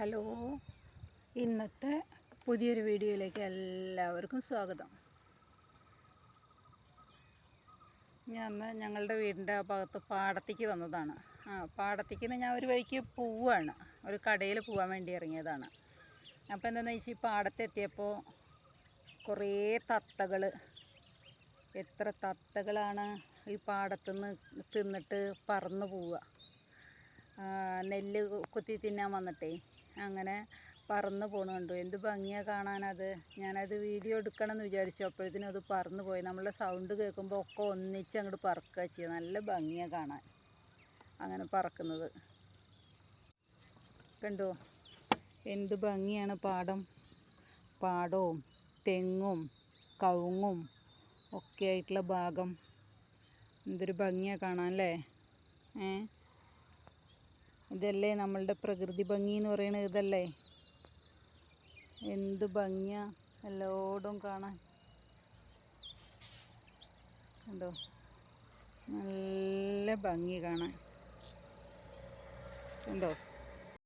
Hello. ഇന്നത്തെ പുതിയൊരു വീഡിയോയിലേക്ക് എല്ലാവർക്കും സ്വാഗതം. ഞാൻ ഞങ്ങളുടെ വീടിന്റെ ആ ഭാഗത്ത് പാടത്തേക്ക് വന്നതാണ്. ആ പാടത്തേക്ക് നിന്ന് ഞാൻ ഒരു വഴിക്ക് പോവുകയാണ്. ഒരു കടയിൽ പോകാൻ വേണ്ടി ഇറങ്ങിയതാണ്. അപ്പോൾ എന്താണെന്ന് വെച്ചാൽ ഈ പാടത്തെത്തിയപ്പോൾ കുറേ തത്തകൾ. എത്ര തത്തകളാണ് ഈ പാടത്തുനിന്ന് തിന്നിട്ട് പറന്ന് പോവുക. നെല്ല് കുത്തി തിന്നാൻ വന്നിട്ടേ. അങ്ങനെ പറന്ന് പോണ കണ്ടു. എന്ത് ഭംഗിയാണ് കാണാനത്. ഞാനത് വീഡിയോ എടുക്കണം എന്ന് വിചാരിച്ചു. അപ്പോഴത്തേനും അത് പറന്ന് പോയി. നമ്മളെ സൗണ്ട് കേൾക്കുമ്പോൾ ഒക്കെ ഒന്നിച്ച് അങ്ങോട്ട് പറക്കുക ചെയ്യുക നല്ല ഭംഗിയാണ് കാണാൻ. അങ്ങനെ പറക്കുന്നത്. കണ്ടോ? എന്ത് ഭംഗിയാണ് പാടം. പാടവും തെങ്ങും കവുങ്ങും ഒക്കെ ആയിട്ടുള്ള ഭാഗം. എന്തൊരു ഭംഗിയാണ് കാണാൻ അല്ലേ? ഏ? ഇതല്ലേ നമ്മളുടെ പ്രകൃതി ഭംഗി എന്ന് പറയുന്നത് ഇതല്ലേ? എന്ത് ഭംഗിയാ എല്ലായിടും കാണാൻ. കണ്ടോ? നല്ല ഭംഗി കാണാൻ. കണ്ടോ?